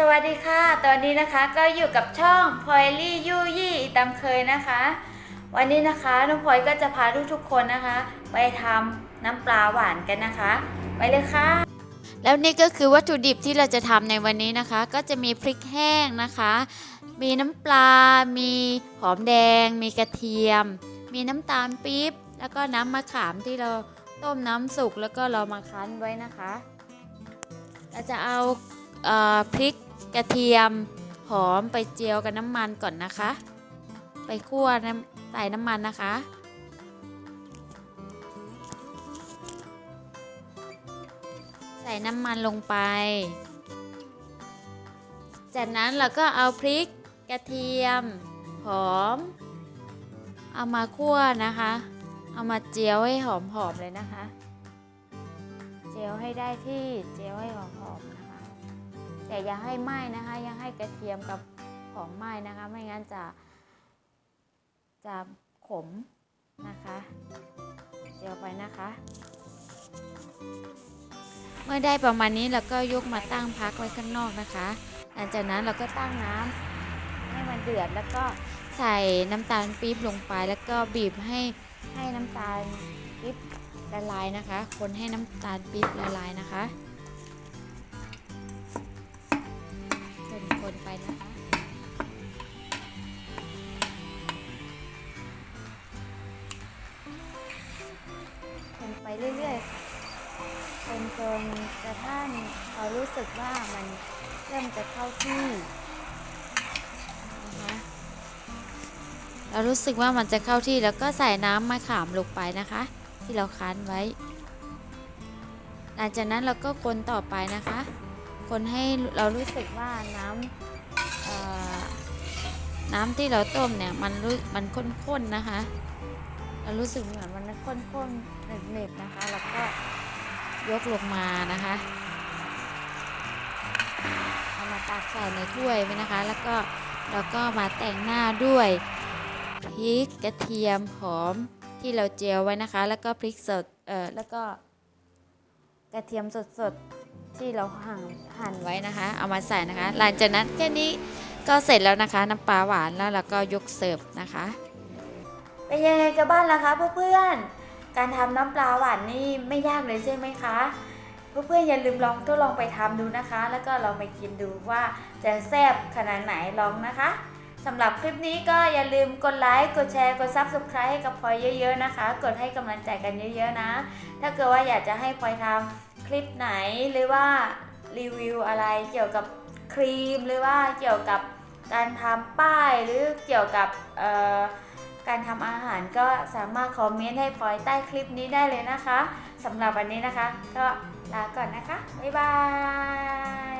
สวัสดีค่ะ ตอนนี้นะคะก็อยู่กับช่องพลอยลี่ยู่ยี่ตามเคยนะคะ วันนี้นะคะน้องพลอยก็จะพาทุกๆคนนะคะ ไปทำน้ำปลาหวานกันนะคะ ไปเลยค่ะ แล้วนี่ก็คือวัตถุดิบที่เราจะทำในวันนี้นะคะ ก็จะมีพริกแห้งนะคะ มีน้ำปลา มีหอมแดง มีกระเทียม มีน้ำตาลปี๊บ แล้วก็น้ำมะขามที่เราต้มน้ำสุกแล้วก็เรามาคั้นไว้นะคะ เราจะเอาพริก กระเทียมหอมไปเจียวกับน้ำมันก่อนนะคะ ไปคั่วน้ำใส่น้ำมันนะคะ ใส่น้ำมันลงไป จากนั้นเราก็เอาพริกกระเทียมหอม เอามาคั่วนะคะ เอามาเจียวให้หอมๆเลยนะคะ เจียวให้ได้ที่เจียวให้หอม อย่าให้ไหม้นะคะ อย่าให้กระเทียมกับหอมไหม้นะคะ ไม่งั้นจะจะขมนะคะเจียวไปนะคะ เมื่อได้ประมาณนี้เราก็ยกมาตั้งพักไว้ข้างนอกนะคะ หลังจากนั้นเราก็ตั้งน้ำให้มันเดือดแล้วก็ใส่น้ำตาลปี๊บลงไป แล้วก็บีบให้ให้น้ำตาลปี๊บละลายนะคะ คนให้น้ำตาลปี๊บละลายนะคะ เรื่อยๆค่ะคนจนกระทั่งเรารู้สึกว่ามันเริ่มจะเข้าที่นะคะเรารู้สึกว่ามันจะเข้าที่แล้วก็ใส่น้ำมะขามลงไปนะคะ ที่เราคั้นไว้ หลังจากนั้นเราก็คนต่อไปนะคะ คนให้เรารู้สึกว่าน้ำน้ำที่เราต้มเนี่ยมันรู้มันข้นๆนะคะ เรารู้สึกเหมือนมันข้นๆเหน็บๆนะคะ แล้วก็ยกลงมานะคะเอามาตักใส่ในถ้วยไว้นะคะ แล้วก็เราก็มาแต่งหน้าด้วยพริกกระเทียมหอมที่เราเจียวไว้นะคะ แล้วก็พริกสดเอ่อแล้วก็กระเทียมสดๆที่เราหั่นหั่นไว้นะคะ เอามาใส่นะคะ หลังจากนั้นแค่นี้ก็เสร็จแล้วนะคะ น้ำปลาหวานแล้วเราก็ยกเสิร์ฟนะคะ เป็นยังไงกันบ้างล่ะคะเพื่อนๆ การทำน้ำปลาหวานนี่ไม่ยากเลยใช่ไหมคะเพื่อนๆอย่าลืมลองทดลองไปทำดูนะคะ แล้วก็ลองไปกินดูว่าจะแซ่บขนาดไหนลองนะคะสำหรับคลิปนี้ก็อย่าลืมกดไลค์ กดแชร์ กด Subscribe ให้กับพลอยเยอะ ๆนะคะ กดให้กำลังใจกันเยอะ ๆ นะ ถ้าเกิดว่าอยากจะให้พลอยทำคลิปไหนหรือว่ารีวิวอะไรเกี่ยวกับครีม หรือว่าเกี่ยวกับการทำป้ายหรือเกี่ยวกับเอ่อ การทำอาหารก็สามารถคอมเมนต์ให้พลอยใต้คลิปนี้ได้เลยนะคะสำหรับวันนี้นะคะ ก็ลาก่อนนะคะ บ๊ายบาย